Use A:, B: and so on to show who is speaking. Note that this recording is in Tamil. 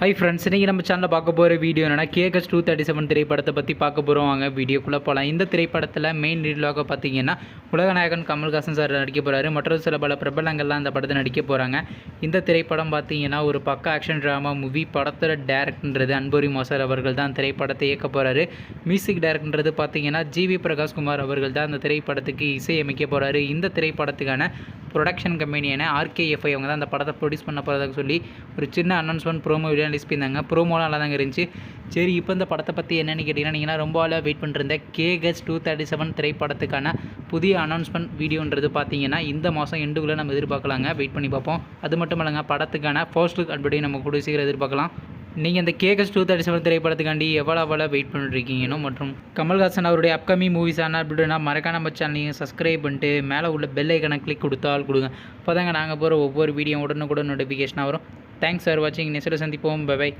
A: ஹை ஃப்ரெண்ட்ஸ் இன்றைக்கி நம்ம சேனலில் பார்க்க போகிற வீடியோ என்னென்னா கேகஸ் டூ தேர்ட்டி செவன் திரைப்படத்தை பற்றி பார்க்க போகிறோம் வாங்க வீடியோக்குள்ளே போகலாம் இந்த திரைப்படத்தில் மெயின் லீடாக பார்த்தீங்கன்னா உலகநாயகன் கமல்ஹாசன் சார் நடிக்க போகிறாரு மற்றும் சில பல பிரபலங்கள்லாம் இந்த படத்தை நடிக்க போகிறாங்க இந்த திரைப்படம் பார்த்தீங்கன்னா ஒரு பக்க ஆக்ஷன் ட்ராமா மூவி படத்தில் டேரக்டர்ன்றது அன்புரி மோசர் அவர்கள் தான் திரைப்படத்தை இயக்க போகிறாரு மியூசிக் டேரக்டர்ன்றது பார்த்தீங்கன்னா ஜிவி பிரகாஷ்குமார் அவர்கள் தான் அந்த திரைப்படத்துக்கு இசையமைக்க போகிறாரு இந்த திரைப்படத்துக்கான ப்ரொடக்ஷன் கம்பெனியான ஆர்கேஎஃப்ஐ அவங்க தான் அந்த படத்தை ப்ரொடியூஸ் பண்ண போகிறதாக சொல்லி ஒரு சின்ன அனௌன்ஸ்மெண்ட் ப்ரோமோ வீடியோ ரிலீஸ் பண்ணியிருந்தாங்க ப்ரோமோலாம் நல்லா தாங்க இருந்துச்சு. சரி இப்போ இந்த படத்தை பற்றி என்னென்னு கேட்டிங்கன்னா நீங்கள் ரொம்ப ஆளாக வெயிட் பண்ணிருந்த கேகஸ் டூ தேர்ட்டி செவன் திரைப்படத்துக்கான புதிய அனௌன்ஸ்மெண்ட் வீடியோன்றது பார்த்தீங்கன்னா இந்த மாதம் எண்டுக்குள்ளே நம்ம எதிர்பார்க்கலாங்க. வெயிட் பண்ணி பார்ப்போம். அது மட்டும் இல்லைங்க படத்துக்கான ஃபர்ஸ்ட் லுக் அட்படி நம்ம கூட சீக்கிரம் எதிர்பார்க்கலாம். நீங்கள் இந்த கேகஸ் டூ தேர்ட்டி செவன் திரைப்படத்துக்காண்டி எவ்வளோ எவ்வளோ வெயிட் பண்ணிட்டுருக்கீங்கன்னு மற்றும் கமல்ஹாசன் அவருடைய அப்கமிங் மூவிஸான அப்படின்னா மறக்காம நம்ம சேனலையும் சப்ஸ்கிரைப் பண்ணிட்டு மேலே உள்ள பெல் ஐக்கனை கிளிக் கொடுத்தால் கொடுங்க. அப்போ தாங்க நாங்கள் போகிற ஒவ்வொரு வீடியோ உடனுக்குடன் நோட்டிஃபிகேஷனாக வரும். தேங்க்ஸ் ஃபார் வாட்சிங் நெக்ஸ்ட்டில் சந்திப்போம். பை